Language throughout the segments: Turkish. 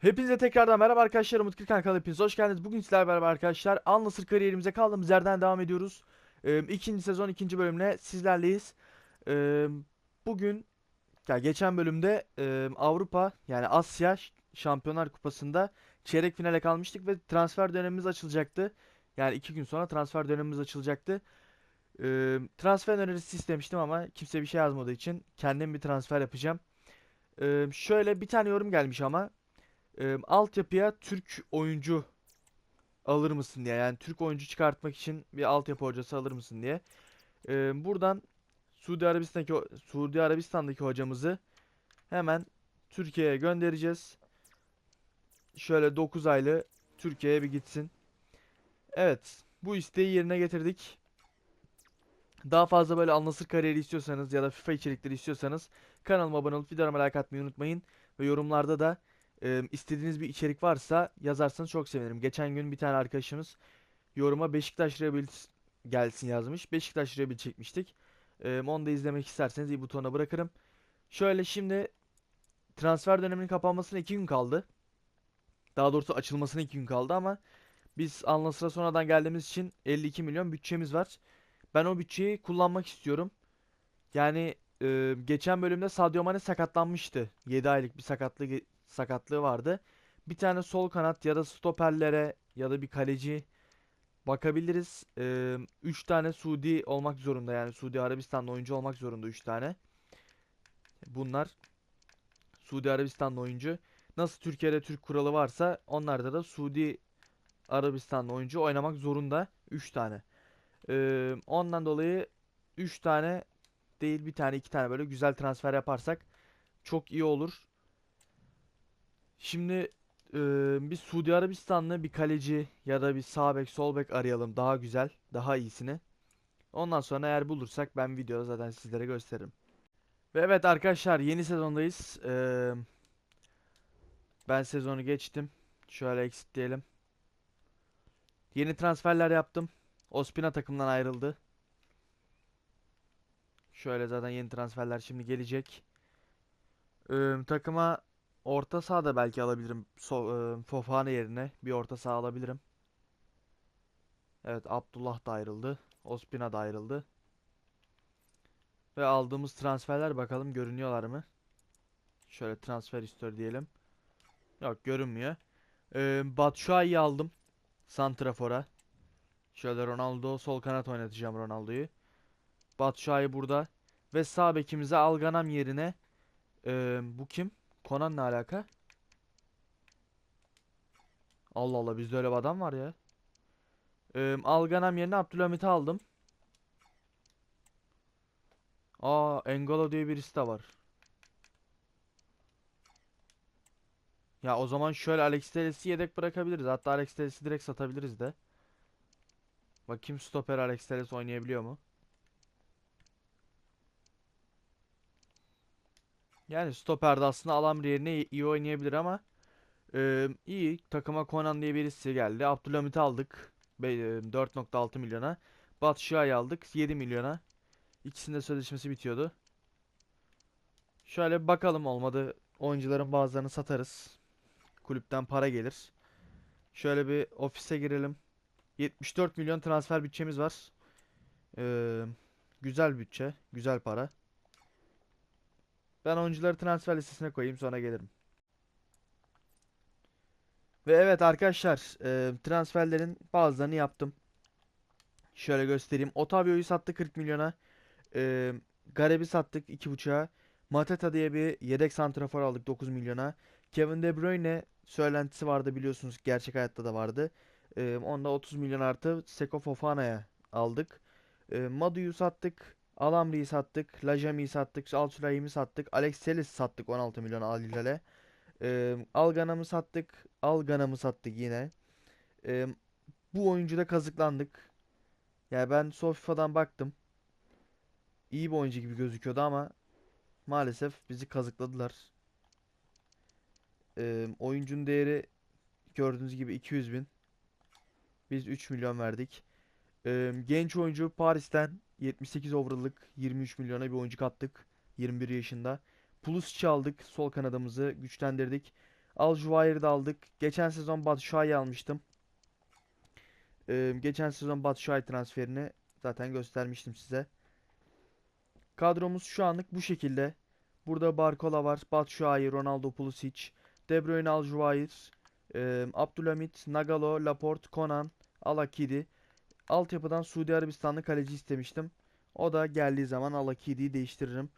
Hepinize tekrardan merhaba arkadaşlar Umut Kırkan kanalı hepiniz hoş geldiniz. Bugün sizlerle beraber arkadaşlar Al kariyerimize kaldığımız yerden devam ediyoruz. Ee, ikinci sezon ikinci bölümle sizlerleyiz. Ee, bugün ya geçen bölümde e, Avrupa yani Asya Şampiyonlar Kupası'nda çeyrek finale kalmıştık ve transfer dönemimiz açılacaktı. Yani iki gün sonra transfer dönemimiz açılacaktı. Ee, transfer önerisi istemiştim ama kimse bir şey yazmadığı için kendim bir transfer yapacağım. Ee, şöyle bir tane yorum gelmiş ama e, altyapıya Türk oyuncu alır mısın diye. Yani Türk oyuncu çıkartmak için bir altyapı hocası alır mısın diye. E, buradan Suudi Arabistan'daki Suudi Arabistan'daki hocamızı hemen Türkiye'ye göndereceğiz. Şöyle 9 aylı Türkiye'ye bir gitsin. Evet, bu isteği yerine getirdik. Daha fazla böyle Al Nassr kariyeri istiyorsanız ya da FIFA içerikleri istiyorsanız kanalıma abone olup videolarıma like atmayı unutmayın. Ve yorumlarda da e, istediğiniz bir içerik varsa yazarsanız çok sevinirim. Geçen gün bir tane arkadaşımız yoruma Beşiktaş Rebuild gelsin yazmış. Beşiktaş Rebuild çekmiştik. E, onu da izlemek isterseniz iyi butona bırakırım. Şöyle şimdi transfer döneminin kapanmasına 2 gün kaldı. Daha doğrusu açılmasına 2 gün kaldı ama biz Al Nassr'a sonradan geldiğimiz için 52 milyon bütçemiz var. Ben o bütçeyi kullanmak istiyorum. Yani e, geçen bölümde Sadio Mane sakatlanmıştı. 7 aylık bir sakatlığı sakatlığı vardı. Bir tane sol kanat ya da stoperlere ya da bir kaleci bakabiliriz. 3 tane Suudi olmak zorunda yani Suudi Arabistan'da oyuncu olmak zorunda 3 tane. Bunlar Suudi Arabistan'da oyuncu. Nasıl Türkiye'de Türk kuralı varsa onlarda da Suudi Arabistan'da oyuncu oynamak zorunda 3 tane. Ee, ondan dolayı 3 tane değil bir tane iki tane böyle güzel transfer yaparsak çok iyi olur. Şimdi e, bir Suudi Arabistanlı bir kaleci ya da bir sağ bek sol bek arayalım daha güzel daha iyisini. Ondan sonra eğer bulursak ben videoda zaten sizlere gösteririm. Ve evet arkadaşlar yeni sezondayız. Ee, ben sezonu geçtim. Şöyle exit diyelim. Yeni transferler yaptım. Ospina takımdan ayrıldı. Şöyle zaten yeni transferler şimdi gelecek. Ee, takıma orta saha da belki alabilirim. So e, Fofana yerine bir orta saha alabilirim. Evet Abdullah da ayrıldı. Ospina da ayrıldı. Ve aldığımız transferler bakalım görünüyorlar mı? Şöyle transfer istiyor diyelim. Yok görünmüyor. Ee, Batshuayi'yi aldım. Santrafor'a. Şöyle Ronaldo sol kanat oynatacağım Ronaldo'yu. Batshuayi burada. Ve sağ bekimize Alganam yerine Eee, bu kim? Conan ne alaka? Allah Allah bizde öyle bir adam var ya. Eee Alganam yerine Abdülhamit'i aldım. Aa Engolo diye birisi de var. Ya o zaman şöyle Alex Telles'i yedek bırakabiliriz. Hatta Alex Telles'i direkt satabiliriz de. Bakayım stoper Alex Telles oynayabiliyor mu? Yani stoperde aslında Alamri yerine iyi oynayabilir ama e, iyi takıma Conan diye birisi geldi. Abdülhamit'i aldık Be- e, 4.6 milyona. Batshuayi aldık 7 milyona. İkisinin de sözleşmesi bitiyordu. Şöyle bakalım olmadı. Oyuncuların bazılarını satarız. Kulüpten para gelir. Şöyle bir ofise girelim. 74 milyon transfer bütçemiz var. Ee, güzel bütçe, güzel para. Ben oyuncuları transfer listesine koyayım sonra gelirim. Ve evet arkadaşlar e, transferlerin bazılarını yaptım. Şöyle göstereyim. Otavio'yu sattık 40 milyona. E, Gareb'i sattık 2.5'a. Mateta diye bir yedek santrafor aldık 9 milyona. Kevin De Bruyne söylentisi vardı biliyorsunuz gerçek hayatta da vardı. E, onda 30 milyon artı Seko Fofana'ya aldık. E, Madu'yu sattık. Alamri'yi sattık. Lajami'yi sattık. Al Sülaym'i sattık. Alex Telles'i sattık 16 milyon Al Hilal'e. Ee, Alganam'ı sattık. Alganam'ı sattık yine. Ee, bu oyuncuda kazıklandık. Yani ben Sofifa'dan baktım. İyi bir oyuncu gibi gözüküyordu ama maalesef bizi kazıkladılar. Ee, oyuncunun değeri gördüğünüz gibi 200 bin. Biz 3 milyon verdik. Genç oyuncu Paris'ten 78 overall'lık 23 milyona bir oyuncu kattık. 21 yaşında. Pulusic'i aldık. Sol kanadımızı güçlendirdik. Al Juvair'i de aldık. Geçen sezon Batshuayi almıştım. Ee, geçen sezon Batshuayi transferini zaten göstermiştim size. Kadromuz şu anlık bu şekilde. Burada Barcola var, Batshuayi, Ronaldo Pulisic, De Bruyne, Al Juvair, e, Abdülhamit, Nagalo, Laporte, Konan, Alakidi. Altyapıdan Suudi Arabistanlı kaleci istemiştim. O da geldiği zaman Alakidi'yi değiştiririm.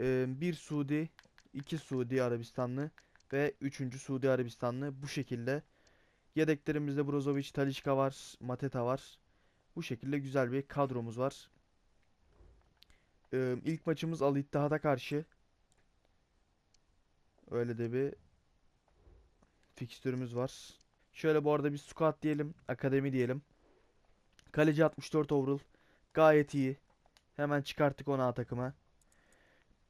Ee, bir Suudi, iki Suudi Arabistanlı ve üçüncü Suudi Arabistanlı bu şekilde. Yedeklerimizde Brozovic, Talisca var, Mateta var. Bu şekilde güzel bir kadromuz var. Ee, ilk maçımız Al İttihat'a karşı. Öyle de bir fikstürümüz var. Şöyle bu arada bir squad diyelim, akademi diyelim. Kaleci 64 overall. Gayet iyi. Hemen çıkarttık onu A takıma.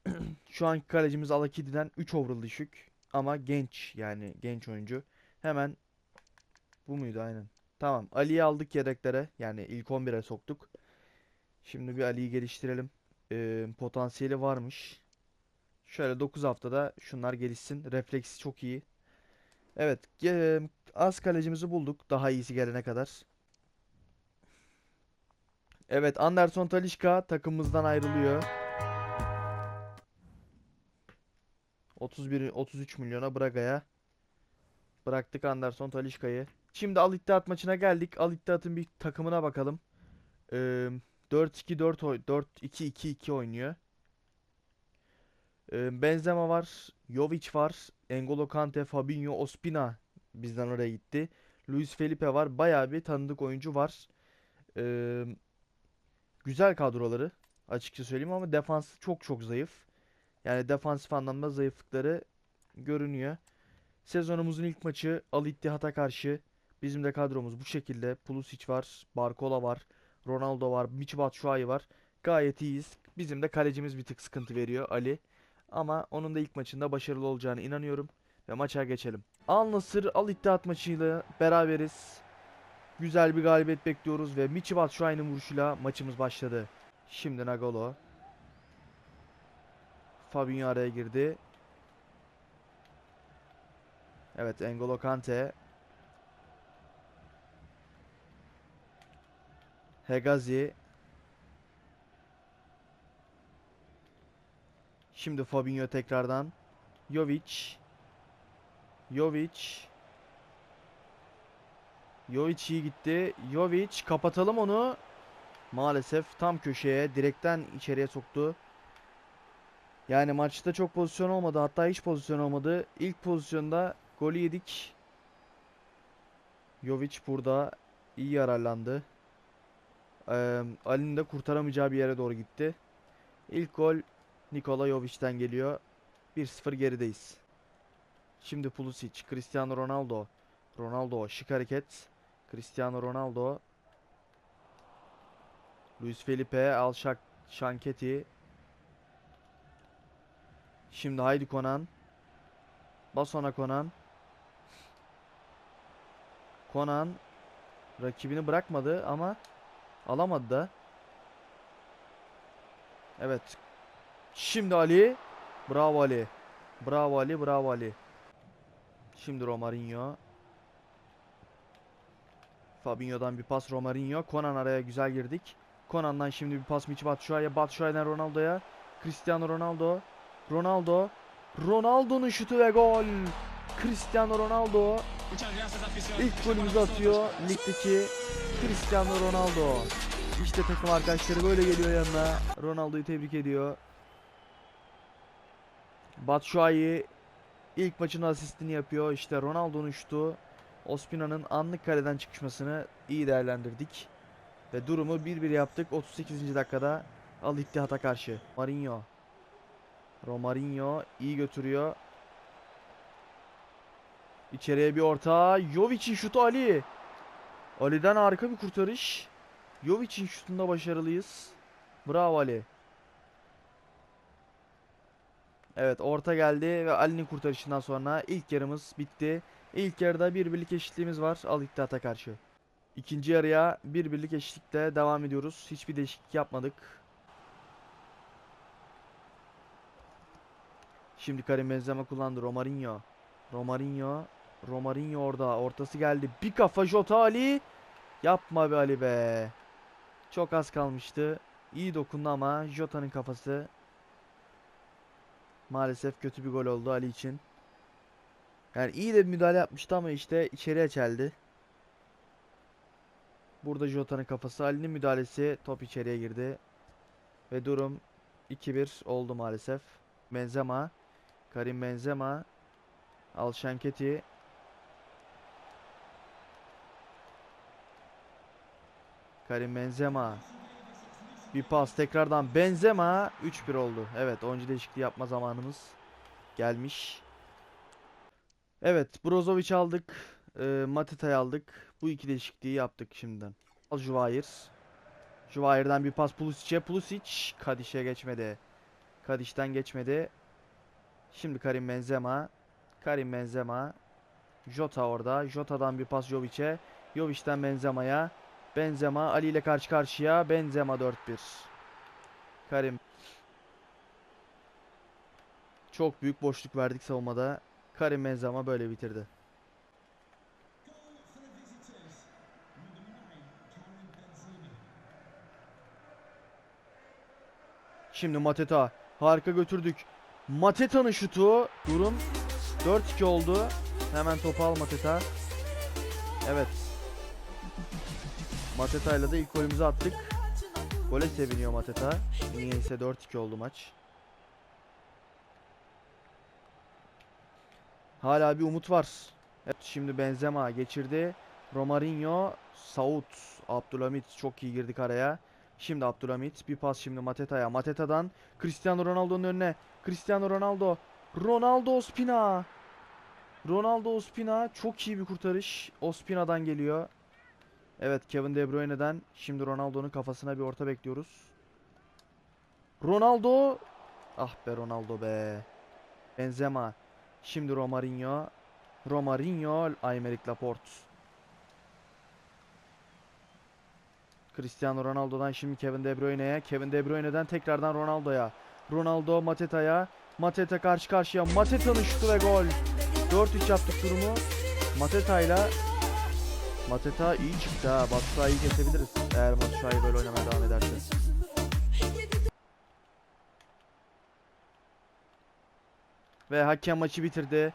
Şu anki kalecimiz Alakidi'den 3 overall düşük. Ama genç yani genç oyuncu. Hemen bu muydu aynen. Tamam Ali'yi aldık yedeklere. Yani ilk 11'e soktuk. Şimdi bir Ali'yi geliştirelim. Ee, potansiyeli varmış. Şöyle 9 haftada şunlar gelişsin. Refleksi çok iyi. Evet. Az kalecimizi bulduk. Daha iyisi gelene kadar. Evet Anderson Talisca takımımızdan ayrılıyor. 31 33 milyona Braga'ya bıraktık Anderson Talisca'yı. Şimdi Al İttihat maçına geldik. Al İttihat'ın bir takımına bakalım. Ee, 4-2-4 oy 4-2-2-2 oynuyor. Ee, Benzema var, Jovic var, N'Golo Kante, Fabinho, Ospina bizden oraya gitti. Luis Felipe var. Bayağı bir tanıdık oyuncu var. Ee, güzel kadroları açıkça söyleyeyim ama defans çok çok zayıf. Yani defansif anlamda zayıflıkları görünüyor. Sezonumuzun ilk maçı Al İttihat'a karşı. Bizim de kadromuz bu şekilde. Pulisic var, Barcola var, Ronaldo var, Michy Batshuayi var. Gayet iyiyiz. Bizim de kalecimiz bir tık sıkıntı veriyor Ali. Ama onun da ilk maçında başarılı olacağına inanıyorum. Ve maça geçelim. Al Nassr Al İttihat maçıyla beraberiz. Güzel bir galibiyet bekliyoruz ve Michy Batshuayi'nin vuruşuyla maçımız başladı. Şimdi Nagolo. Fabinho araya girdi. Evet N'Golo Kante. Hegazi. Şimdi Fabinho tekrardan. Jovic. Jovic. Jovic iyi gitti. Jovic kapatalım onu. Maalesef tam köşeye direkten içeriye soktu. Yani maçta çok pozisyon olmadı. Hatta hiç pozisyon olmadı. İlk pozisyonda golü yedik. Jovic burada iyi yararlandı. Ee, Ali'nin de kurtaramayacağı bir yere doğru gitti. İlk gol Nikola Jovic'ten geliyor. 1-0 gerideyiz. Şimdi Pulisic, Cristiano Ronaldo. Ronaldo şık hareket. Cristiano Ronaldo. Luis Felipe, Al Şanketi. Şimdi haydi Konan. Bas ona Konan. Konan rakibini bırakmadı ama alamadı da. Evet. Şimdi Ali. Bravo Ali. Bravo Ali, bravo Ali. Şimdi Romarinho. Fabinho'dan bir pas Romarinho. Konan araya güzel girdik. Konan'dan şimdi bir pas Michy Batshuayi'ye. Batshuayi'den Ronaldo'ya. Cristiano Ronaldo. Ronaldo. Ronaldo'nun şutu ve gol. Cristiano Ronaldo ilk golümüzü atıyor ligdeki Cristiano Ronaldo. İşte takım arkadaşları böyle geliyor yanına. Ronaldo'yu tebrik ediyor. Batshuayi ilk maçın asistini yapıyor. İşte Ronaldo'nun şutu. Ospina'nın anlık kaleden çıkışmasını iyi değerlendirdik. Ve durumu 1-1 yaptık 38. dakikada Al İttihat'a karşı. Marinho. Romarinho iyi götürüyor. İçeriye bir orta. Jovic'in şutu Ali. Ali'den harika bir kurtarış. Jovic'in şutunda başarılıyız. Bravo Ali. Evet orta geldi ve Ali'nin kurtarışından sonra ilk yarımız bitti. İlk yarıda bir birlik eşitliğimiz var Al İttihat'a karşı. İkinci yarıya bir birlik eşitlikte devam ediyoruz. Hiçbir değişiklik yapmadık. Şimdi Karim Benzema kullandı. Romarinho. Romarinho. Romarinho orada. Ortası geldi. Bir kafa Jota Ali. Yapma be Ali be. Çok az kalmıştı. İyi dokundu ama Jota'nın kafası. Maalesef kötü bir gol oldu Ali için. Yani iyi de müdahale yapmıştı ama işte içeriye çeldi. Burada Jota'nın kafası. Ali'nin müdahalesi top içeriye girdi. Ve durum 2-1 oldu maalesef. Benzema. Karim Benzema. Al Şanketi. Karim Benzema. Bir pas tekrardan Benzema 3-1 oldu. Evet oyuncu değişikliği yapma zamanımız gelmiş. Evet Brozovic aldık. E, Matita'yı aldık. Bu iki değişikliği yaptık şimdiden. Al Juvayir. Juvayir'den bir pas Pulisic'e. Pulisic Kadiş'e geçmedi. Kadiş'ten geçmedi. Şimdi Karim Benzema. Karim Benzema. Jota orada. Jota'dan bir pas Jovic'e. Jovic'ten Benzema'ya. Benzema Ali ile karşı karşıya. Benzema 4-1. Karim. Çok büyük boşluk verdik savunmada. Karim Benzema böyle bitirdi. Şimdi Mateta. Harika götürdük. Mateta'nın şutu. Durum 4-2 oldu. Hemen topu al Mateta. Evet. Mateta ile de ilk golümüzü attık. Gole seviniyor Mateta. Niyeyse 4-2 oldu maç. Hala bir umut var. Evet şimdi Benzema geçirdi. Romarinho, Saud, Abdülhamit çok iyi girdik araya. Şimdi Abdülhamit bir pas şimdi Mateta'ya. Mateta'dan Cristiano Ronaldo'nun önüne. Cristiano Ronaldo. Ronaldo Ospina. Ronaldo Ospina çok iyi bir kurtarış. Ospina'dan geliyor. Evet Kevin De Bruyne'den şimdi Ronaldo'nun kafasına bir orta bekliyoruz. Ronaldo. Ah be Ronaldo be. Benzema. Şimdi Romarinho. Romarinho, Aymeric Laporte. Cristiano Ronaldo'dan şimdi Kevin De Bruyne'ye. Kevin De Bruyne'den tekrardan Ronaldo'ya. Ronaldo Mateta'ya. Mateta karşı karşıya. Mateta'nın şutu ve gol. 4-3 yaptık durumu. Mateta'yla Mateta iyi çıktı ha. Batshuayi'yi kesebiliriz. Eğer Batshuayi böyle oynamaya devam ederse. Ve hakem maçı bitirdi.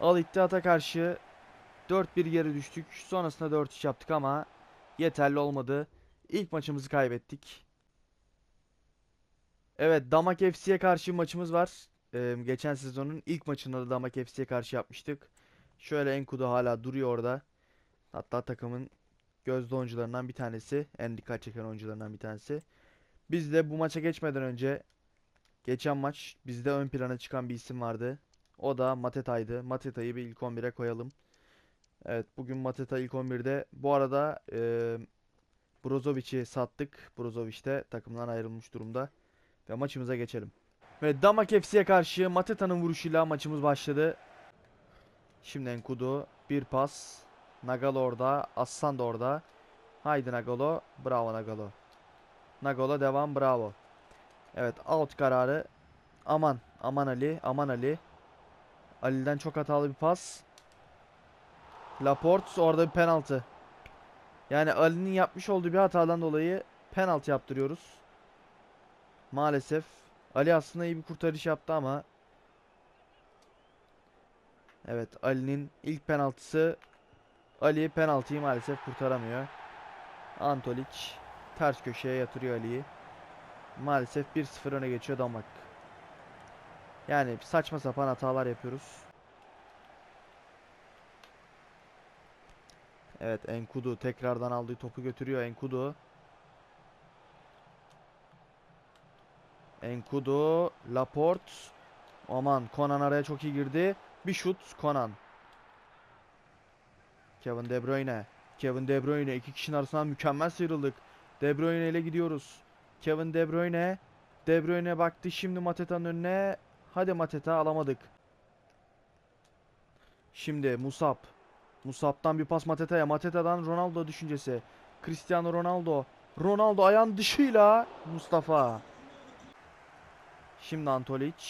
Al İttihat'a karşı 4-1 geri düştük. Sonrasında 4-3 yaptık ama yeterli olmadı. İlk maçımızı kaybettik. Evet Damak FC'ye karşı maçımız var. Ee, geçen sezonun ilk maçında da Damak FC'ye karşı yapmıştık. Şöyle Enkudu hala duruyor orada. Hatta takımın gözde oyuncularından bir tanesi. En dikkat çeken oyuncularından bir tanesi. Biz de bu maça geçmeden önce geçen maç bizde ön plana çıkan bir isim vardı. O da Mateta'ydı. Mateta'yı bir ilk 11'e koyalım. Evet bugün Mateta ilk 11'de. Bu arada e, Brozovic'i sattık. Brozovic de takımdan ayrılmış durumda. Ve maçımıza geçelim. Ve Damak FC'ye karşı Mateta'nın vuruşuyla maçımız başladı. Şimdi Enkudu bir pas. Nagalo orada. Aslan da orada. Haydi Nagalo. Bravo Nagalo. Nagalo devam bravo. Evet out kararı. Aman. Aman Ali. Aman Ali. Ali'den çok hatalı bir pas. Laporte orada bir penaltı. Yani Ali'nin yapmış olduğu bir hatadan dolayı penaltı yaptırıyoruz. Maalesef. Ali aslında iyi bir kurtarış yaptı ama. Evet Ali'nin ilk penaltısı. Ali penaltıyı maalesef kurtaramıyor. Antolic ters köşeye yatırıyor Ali'yi. Maalesef 1-0 öne geçiyor Damak. Yani saçma sapan hatalar yapıyoruz. Evet Enkudu tekrardan aldığı topu götürüyor Enkudu. Enkudu, Laporte. Aman Konan araya çok iyi girdi. Bir şut Konan. Kevin De Bruyne. Kevin De Bruyne iki kişinin arasından mükemmel sıyrıldık. De Bruyne ile gidiyoruz. Kevin De Bruyne. De Bruyne baktı şimdi Mateta'nın önüne. Hadi Mateta alamadık. Şimdi Musab. Musab'dan bir pas Mateta'ya. Mateta'dan Ronaldo düşüncesi. Cristiano Ronaldo. Ronaldo ayağın dışıyla Mustafa. Şimdi Antolic.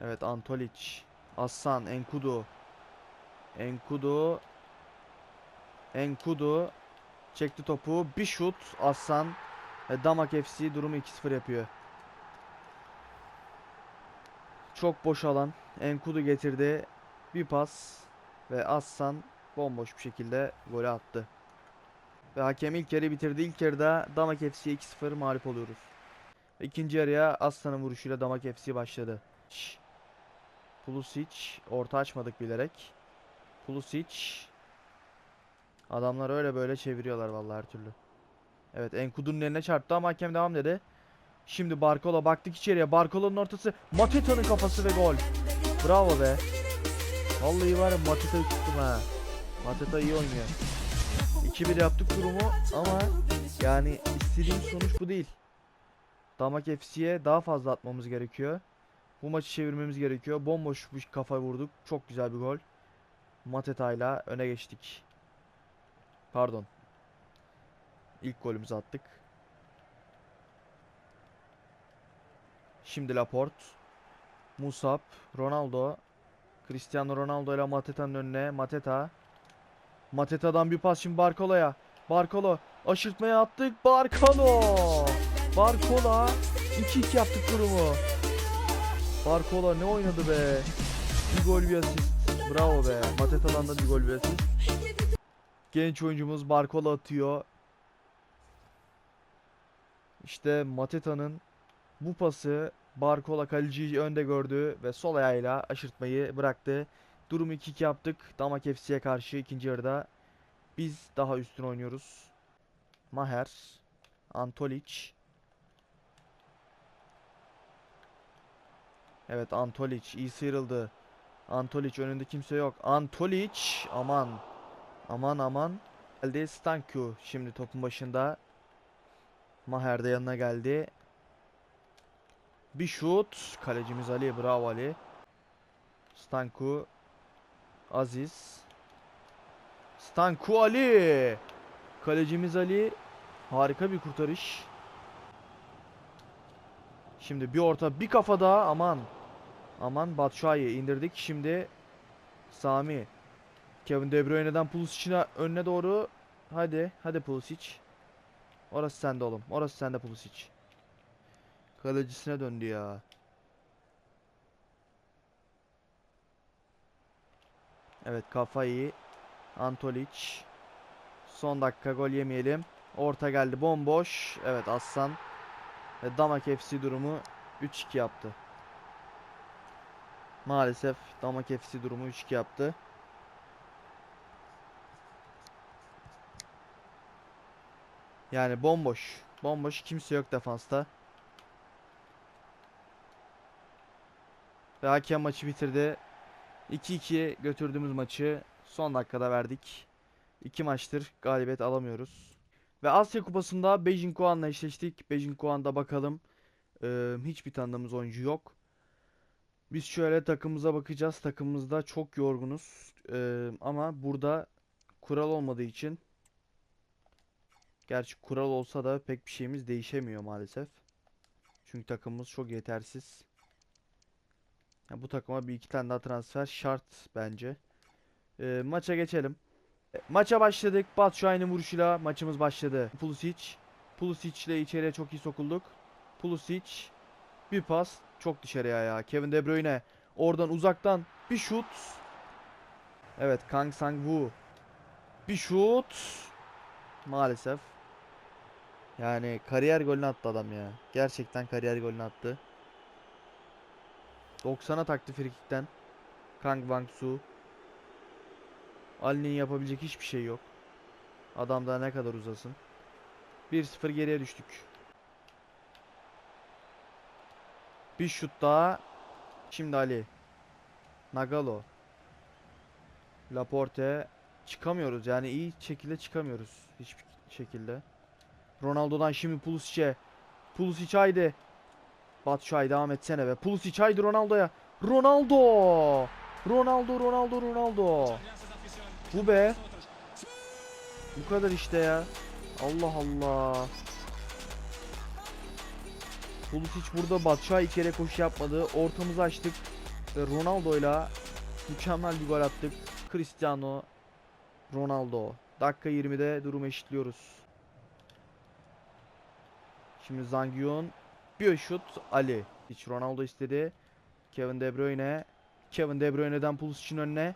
Evet Antolic. Aslan, Enkudu. Enkudu. Enkudu. Çekti topu. Bir şut. Aslan. Ve Damak FC durumu 2-0 yapıyor. Çok boş alan. Enkudu getirdi. Bir pas. Ve Aslan bomboş bir şekilde golü attı. Ve hakem ilk yarıyı bitirdi. İlk yarıda Damak FC'ye 2-0 mağlup oluyoruz. İkinci yarıya Aslan'ın vuruşuyla Damak FC başladı. Pulisic orta açmadık bilerek. Pulisic Adamlar öyle böyle çeviriyorlar vallahi her türlü. Evet Enkudu'nun eline çarptı ama hakem devam dedi. Şimdi Barcola baktık içeriye. Barcola'nın ortası. Mateta'nın kafası ve gol. Bravo be. Vallahi var ya Mateta'yı tuttum ha. Mateta iyi oynuyor. 2-1 yaptık durumu ama yani istediğim sonuç bu değil. Damak FC'ye daha fazla atmamız gerekiyor. Bu maçı çevirmemiz gerekiyor. Bomboş bir kafa vurduk. Çok güzel bir gol. Mateta'yla öne geçtik. Pardon. İlk golümüzü attık. Şimdi Laporte. Musab. Ronaldo. Cristiano Ronaldo ile Mateta'nın önüne. Mateta. Mateta'dan bir pas şimdi Barcola'ya. Barcola. Aşırtmaya attık. Barcolo. Barcola. 2-2 yaptık durumu. Barcola ne oynadı be. Bir gol bir asist. Bravo be. Mateta'dan da bir gol bir asist. Genç oyuncumuz Barcola atıyor. İşte Mateta'nın bu pası Barcola kaleciyi önde gördü ve sol ayağıyla aşırtmayı bıraktı. Durumu 2-2 yaptık. Damak FC'ye karşı ikinci yarıda biz daha üstün oynuyoruz. Maher, Antolic. Evet Antolic iyi sıyrıldı. Antolic önünde kimse yok. Antolic aman aman aman. Geldi Stanku şimdi topun başında. Maher de yanına geldi. Bir şut. Kalecimiz Ali. Bravo Ali. Stanku. Aziz. Stanku Ali. Kalecimiz Ali. Harika bir kurtarış. Şimdi bir orta bir kafa daha. Aman. Aman Batshuayi indirdik. Şimdi Sami. Kevin De Bruyne'den Pulisic'ine önüne doğru. Hadi. Hadi Pulisic. Orası sende oğlum. Orası sende Pulisic. Kalecisine döndü ya. Evet kafa iyi. Antolic. Son dakika gol yemeyelim. Orta geldi bomboş. Evet Aslan. Ve Damak FC durumu 3-2 yaptı. Maalesef Damak FC durumu 3-2 yaptı. Yani bomboş. Bomboş kimse yok defansta. Ve hakem maçı bitirdi. 2-2 götürdüğümüz maçı son dakikada verdik. İki maçtır galibiyet alamıyoruz. Ve Asya Kupası'nda Beijing Guan'la eşleştik. Beijing Guan'da bakalım. Ee, hiçbir tanıdığımız oyuncu yok. Biz şöyle takımımıza bakacağız. Takımımızda çok yorgunuz. Ee, ama burada kural olmadığı için Gerçi kural olsa da pek bir şeyimiz değişemiyor maalesef. Çünkü takımımız çok yetersiz. Ya bu takıma bir iki tane daha transfer şart bence. Ee, maça geçelim. E, maça başladık. Batshuayi'nin vuruşuyla maçımız başladı. Pulisic. Pulisic ile içeriye çok iyi sokulduk. Pulisic. Bir pas. Çok dışarıya ya. Kevin De Bruyne. Oradan uzaktan bir şut. Evet Kang Sang-woo. Bir şut. Maalesef. Yani kariyer golünü attı adam ya. Gerçekten kariyer golünü attı. 90'a taktı frikikten. Kang Bang-su. Ali'nin yapabilecek hiçbir şey yok. Adam daha ne kadar uzasın. 1-0 geriye düştük. Bir şut daha. Şimdi Ali. Nagalo. Laporte. Çıkamıyoruz yani iyi şekilde çıkamıyoruz. Hiçbir şekilde. Ronaldo'dan şimdi Pulisic'e. Pulisic haydi. Batshuayi devam etsene be. Pulisic haydi Ronaldo'ya. Ronaldo. Ronaldo, Ronaldo, Ronaldo. Bu be. Bu kadar işte ya. Allah Allah. Pulisic burada Batshuayi kere koşu yapmadı. Ortamızı açtık. Ve Ronaldo'yla mükemmel bir gol attık. Cristiano Ronaldo. Dakika 20'de durumu eşitliyoruz. Şimdi Zangiyon bir şut Ali. Hiç Ronaldo istedi. Kevin De Bruyne. Kevin De Bruyne'den Pulisic'in önüne.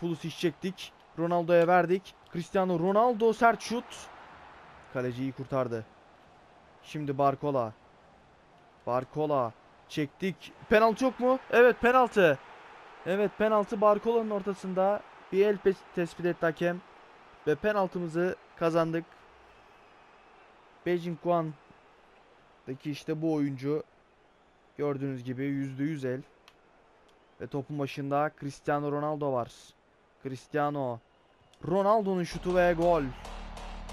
Pulisic çektik. Ronaldo'ya verdik. Cristiano Ronaldo sert şut. Kaleciyi kurtardı. Şimdi Barcola. Barcola. Çektik. Penaltı yok mu? Evet penaltı. Evet penaltı Barcola'nın ortasında. Bir el tespit etti hakem. Ve penaltımızı kazandık. Beijing Guan'daki işte bu oyuncu. Gördüğünüz gibi %100 el. Ve topun başında Cristiano Ronaldo var. Cristiano. Ronaldo'nun şutu ve gol.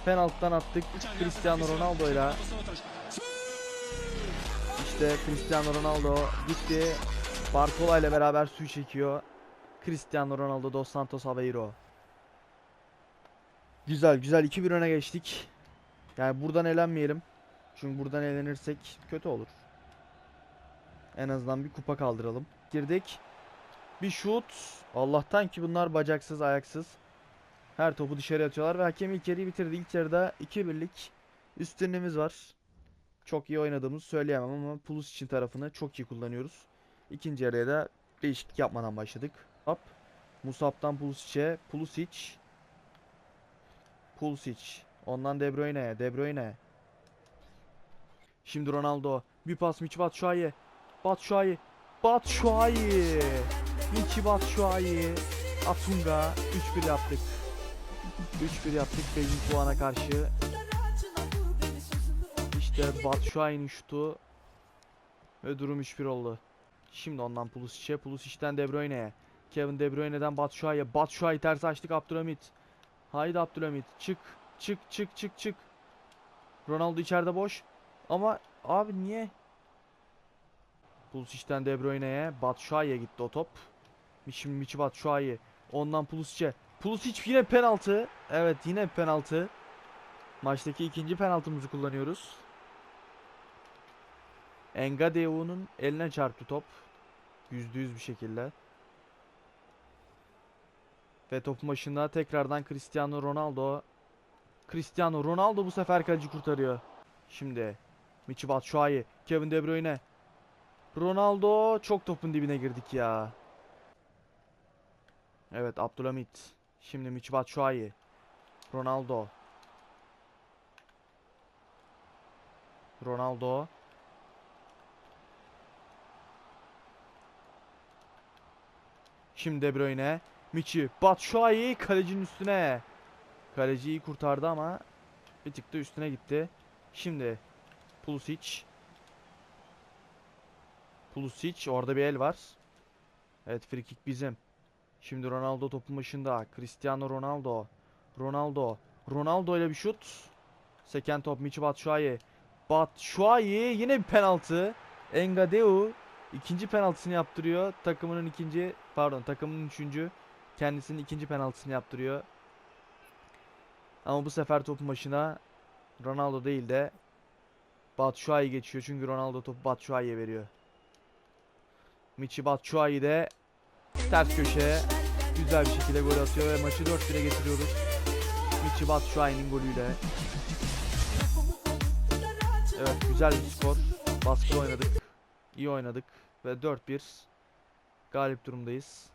Penaltıdan attık. Cristiano Ronaldo ile. İşte Cristiano Ronaldo gitti. Barcola ile beraber suyu çekiyor. Cristiano Ronaldo dos Santos Aveiro. Güzel güzel 2-1 öne geçtik. Yani buradan elenmeyelim. Çünkü buradan eğlenirsek kötü olur. En azından bir kupa kaldıralım. Girdik. Bir şut. Allah'tan ki bunlar bacaksız, ayaksız. Her topu dışarı atıyorlar ve hakem ilk yarıyı bitirdi. İlk yarıda 2-1'lik üstünlüğümüz var. Çok iyi oynadığımızı söyleyemem ama Pulisic'in tarafını çok iyi kullanıyoruz. İkinci yarıya da değişiklik yapmadan başladık. Hop. Musab'dan Pulisic'e. Pulisic. Pulisic. Ondan De Bruyne'ye. De Bruyne. Şimdi Ronaldo. Bir pas Michi Batshuayi. Batshuayi. Batshuayi. Michi Batshuayi. Atunga. 3-1 yaptık. 3-1 yaptık Beijing puana karşı. İşte Batshuayi'nin şutu. Ve durum 3-1 oldu. Şimdi ondan Pulisic'e. Pulisic'ten De Bruyne'ye. Kevin De Bruyne'den Batshuayi'ye. Batshuayi ters açtık Abdülhamit. Haydi Abdülhamit. Çık. Çık çık çık çık. Ronaldo içeride boş. Ama abi niye? Pulisic'ten De Bruyne'ye. Batshuayi'ye gitti o top. Şimdi Michi Batshuayi. Ondan Pulisic'e. Pulisic yine penaltı. Evet yine penaltı. Maçtaki ikinci penaltımızı kullanıyoruz. Engadeu'nun eline çarptı top. Yüzde yüz bir şekilde. Ve topun başında tekrardan Cristiano Ronaldo. Cristiano Ronaldo bu sefer kaleci kurtarıyor. Şimdi Michi Batshuayi, Kevin De Bruyne. Ronaldo çok topun dibine girdik ya. Evet Abdülhamit. Şimdi Michi Batshuayi. Ronaldo. Ronaldo. Şimdi De Bruyne. Michi Batshuayi kalecinin üstüne. Kaleciyi kurtardı ama bir tık da üstüne gitti. Şimdi Pulisic. Pulisic orada bir el var. Evet free kick bizim. Şimdi Ronaldo topun başında. Cristiano Ronaldo. Ronaldo. Ronaldo ile bir şut. Seken top Michi Batshuayi. Batshuayi yine bir penaltı. Engadeu ikinci penaltısını yaptırıyor. Takımının ikinci pardon takımının üçüncü. Kendisinin ikinci penaltısını yaptırıyor. Ama bu sefer topun başına Ronaldo değil de Batshuayi geçiyor. Çünkü Ronaldo topu Batshuayi'ye veriyor. Michi Batshuayi de ters köşeye güzel bir şekilde gol atıyor ve maçı 4-1'e getiriyoruz. Michi Batshuayi'nin golüyle. Evet güzel bir skor. Baskı oynadık. iyi oynadık ve 4-1 galip durumdayız.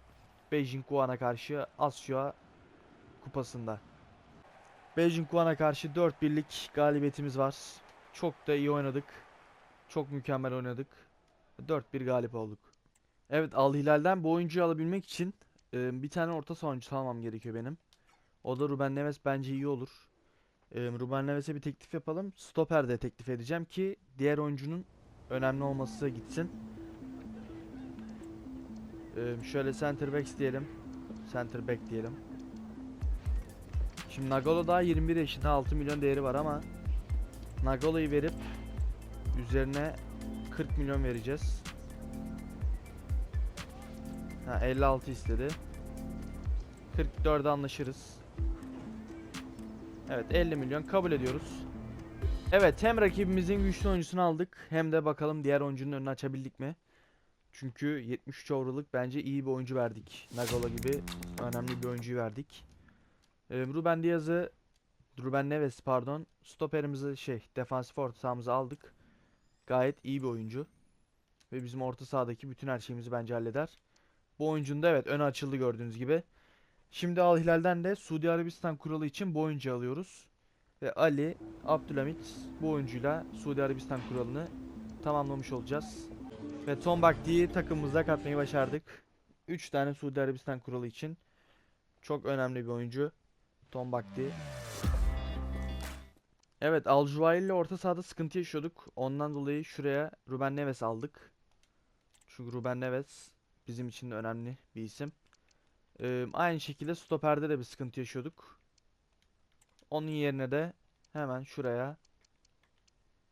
Beijing Guan'a karşı Asya kupasında. Beijing Guan'a karşı 4-1'lik galibiyetimiz var. Çok da iyi oynadık. Çok mükemmel oynadık. 4-1 galip olduk. Evet Al Hilal'den bu oyuncuyu alabilmek için e, bir tane orta saha oyuncusu almam gerekiyor benim. O da Ruben Neves bence iyi olur. E, Ruben Neves'e bir teklif yapalım. Stoper de teklif edeceğim ki diğer oyuncunun önemli olması gitsin. E, şöyle center back diyelim. Center back diyelim. Şimdi Nagolo daha 21 yaşında 6 milyon değeri var ama Nagolo'yu verip üzerine 40 milyon vereceğiz. Ha 56 istedi. 44'e anlaşırız. Evet 50 milyon kabul ediyoruz. Evet hem rakibimizin güçlü oyuncusunu aldık hem de bakalım diğer oyuncunun önünü açabildik mi? Çünkü 73 overall'lık bence iyi bir oyuncu verdik. Nagolo gibi önemli bir oyuncuyu verdik. Ee, Ruben Diaz'ı Ruben Neves pardon. Stoperimizi şey defansif orta sahamıza aldık. Gayet iyi bir oyuncu. Ve bizim orta sahadaki bütün her şeyimizi bence halleder. Bu oyuncunun da evet önü açıldı gördüğünüz gibi. Şimdi Al Hilal'den de Suudi Arabistan kuralı için bu oyuncu alıyoruz. Ve Ali, Abdülhamit bu oyuncuyla Suudi Arabistan kuralını tamamlamış olacağız. Ve Tom Bakti'yi takımımıza katmayı başardık. 3 tane Suudi Arabistan kuralı için. Çok önemli bir oyuncu. Tom Bakti. Evet Aljuvail ile orta sahada sıkıntı yaşıyorduk. Ondan dolayı şuraya Ruben Neves aldık. Çünkü Ruben Neves bizim için önemli bir isim. Ee, aynı şekilde stoperde de bir sıkıntı yaşıyorduk. Onun yerine de hemen şuraya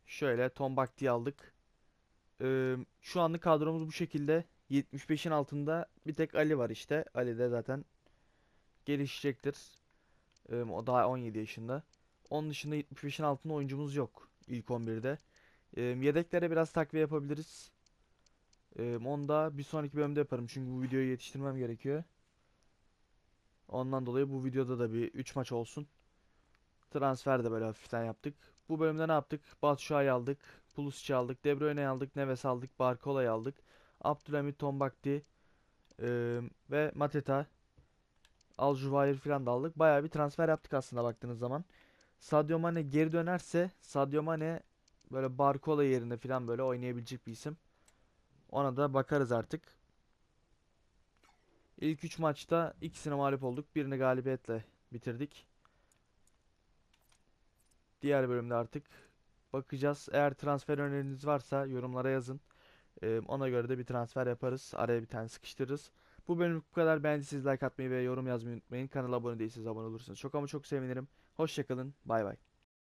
şöyle Tom Bakti'yi aldık. Ee, şu anlık kadromuz bu şekilde. 75'in altında bir tek Ali var işte. Ali de zaten gelişecektir. O daha 17 yaşında. Onun dışında 75'in altında oyuncumuz yok ilk 11'de. Ee, yedeklere biraz takviye yapabiliriz. Onu da bir sonraki bölümde yaparım çünkü bu videoyu yetiştirmem gerekiyor. Ondan dolayı bu videoda da bir 3 maç olsun. Transfer de böyle hafiften yaptık. Bu bölümde ne yaptık? Batshuayi aldık. Pulusic'i aldık. De Bruyne'yi aldık. Neves aldık. Barkola'yı aldık. Abdülhamit Tombakti eee, ve Mateta Aljuvair falan da aldık. Bayağı bir transfer yaptık aslında baktığınız zaman. Sadio Mane geri dönerse Sadio Mane böyle Barcola yerine falan böyle oynayabilecek bir isim. Ona da bakarız artık. İlk 3 maçta ikisine mağlup olduk. Birini galibiyetle bitirdik. Diğer bölümde artık bakacağız. Eğer transfer öneriniz varsa yorumlara yazın. Ee, ona göre de bir transfer yaparız. Araya bir tane sıkıştırırız. Bu bölümlük bu kadar. Beğendiyseniz like atmayı ve yorum yazmayı unutmayın. Kanala abone değilseniz abone olursanız çok ama çok sevinirim. Hoşçakalın. Bay bay.